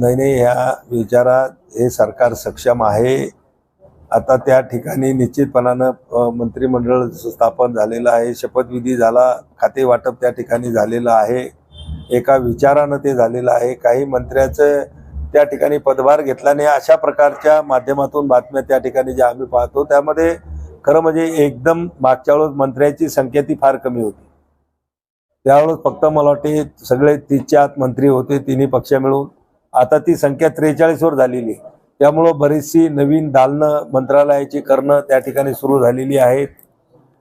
नाही नाही ह्या विचारात हे सरकार सक्षम आहे. आता त्या ठिकाणी निश्चितपणानं मंत्रिमंडळ स्थापन झालेलं आहे. शपथविधी झाला खाते वाटप त्या ठिकाणी झालेलं आहे. एका विचारानं ते झालेलं आहे. काही मंत्र्याचं त्या ठिकाणी पदभार घेतल्याने अशा प्रकारच्या माध्यमातून बातम्या त्या ठिकाणी ज्या आम्ही पाहतो त्यामध्ये खरं म्हणजे एकदम मागच्या वेळेस मंत्र्याची संख्या ती फार कमी होती. त्यावेळेस फक्त मला वाटते सगळे तिच्या आत मंत्री होते तिन्ही पक्ष मिळून. आता ती संख्या त्रेचाळीसवर झालेली आहे. त्यामुळं बरीचशी नवीन दालनं मंत्रालयाची करणं त्या ठिकाणी सुरू झालेली आहेत.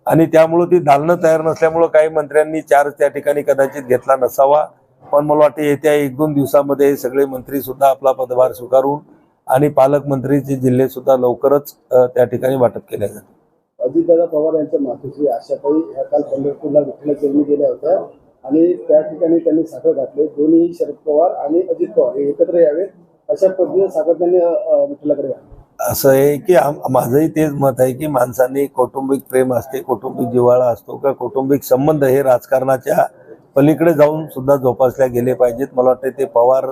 आणि त्यामुळं ती दालनं तयार नसल्यामुळं काही मंत्र्यांनी चार्ज त्या ठिकाणी कदाचित घेतला नसावा. पण मला वाटते येत्या एक दोन दिवसामध्ये सगळे मंत्री सुद्धा आपला पदभार स्वीकारून आणि पालकमंत्रीचे जिल्हे सुद्धा लवकरच त्या ठिकाणी वाटप केले जाते अजितदादा पवार यांच्या मातोश्री आशाताई ह्या काल पंढरपूरला विठ्ठल गेल्या होत्या. आणि त्या ठिकाणी त्यांनी साखर घातले. दोन्ही शरद पवार आणि अजित पवार हे एकत्र यावेत. अशा पद्धतीने साखर त्यांनी विठ्ठलाकडे असं आहे की माझंही तेच मत आहे की माणसांनी कौटुंबिक प्रेम असते कौटुंबिक जिव्हाळा असतो का कौटुंबिक संबंध हे राजकारणाच्या पलीकडे जाऊन सुद्धा जोपासल्या गेले पाहिजेत. मला वाटतं ते पवार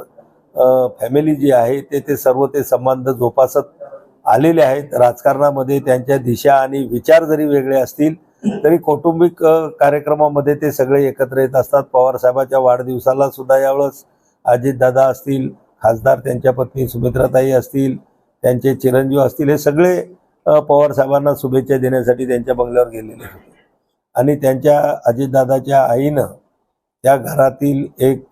फॅमिली जी आहे ते ते सर्व ते संबंध जोपासत आलेले आहेत. राजकारणामध्ये त्यांच्या दिशा आणि विचार जरी वेगळे असतील तरी कौटुंबिक कार्यक्रमामध्ये ते सगळे एकत्र येत असतात. पवार साहेबाच्या वाढदिवसाला सुद्धा यावेळेस अजितदादा असतील खासदार त्यांच्या पत्नी सुमित्राताई असतील त्यांचे चिरंजीव असतील हे सगळे पवार साहेबांना शुभेच्छा देण्यासाठी त्यांच्या बंगल्यावर गेलेले होते. आणि त्यांच्या अजितदादाच्या आईनं त्या घरातील एक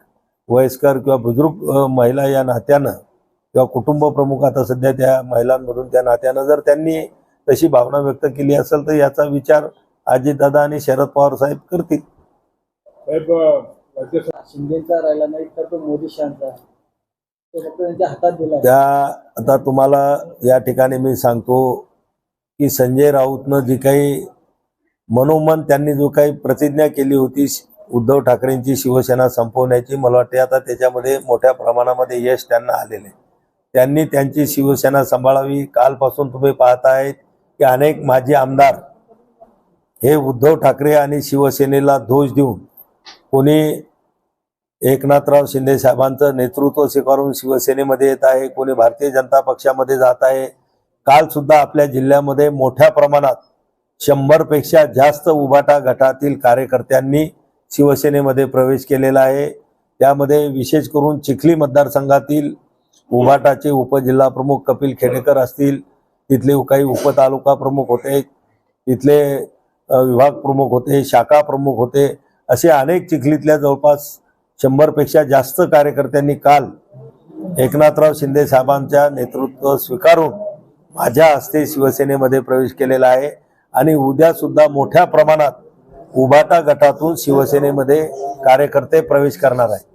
वयस्कर किंवा बुजुर्ग महिला या नात्यानं किंवा कुटुंब प्रमुख आता सध्या त्या महिलांमधून त्या नात्यानं जर त्यांनी तशी भावना व्यक्त केली असेल तर याचा विचार अजितदादा आणि शरद पवार साहेब करतील. शिंदेचा राहिला नाही तर तो मोदी शांत आहे. तो फक्त त्यांच्या हातात दिला त्या आता तुम्हाला या ठिकाणी मी सांगतो की संजय राऊतनं जी काही मनोमन त्यांनी जो काही प्रतिज्ञा केली होती उद्धव ठाकरेंची शिवसेना संपवण्याची मला वाटते आता त्याच्यामध्ये मोठ्या प्रमाणामध्ये यश त्यांना आलेले. त्यांनी त्यांची शिवसेना सांभाळावी. कालपासून तुम्ही पाहतायत की अनेक माजी आमदार हे उद्धव ठाकरे आणि शिवसेनेला दोष देऊन कोणी एकनाथराव शिंदे साहेबांचं नेतृत्व स्वीकारून शिवसेनेमध्ये येत आहे कोणी भारतीय जनता पक्षामध्ये जात आहे काल सुद्धा आपल्या जिल्ह्यामध्ये मोठ्या प्रमाणात शंभरपेक्षा जास्त उभाटा गटातील कार्यकर्त्यांनी शिवसेनेमध्ये प्रवेश केलेला आहे. त्यामध्ये विशेष करून चिखली मतदारसंघातील उभाटाचे उपजिल्हा प्रमुख कपिल खेडेकर असतील तिथले काही उपतालुका प्रमुख होते तिथले विभाग प्रमुख होते शाखा प्रमुख होते असे अनेक चिखलीतल्या जवळपास शंभरपेक्षा जास्त कार्यकर्त्यांनी काल एकनाथराव शिंदे साहेबांच्या नेतृत्व स्वीकारून माझ्या हस्ते शिवसेनेमध्ये प्रवेश केलेला आहे. आणि उद्या सुद्धा मोठ्या प्रमाणात उभाटा गटातून शिवसेनेमध्ये कार्यकर्ते प्रवेश करणार आहे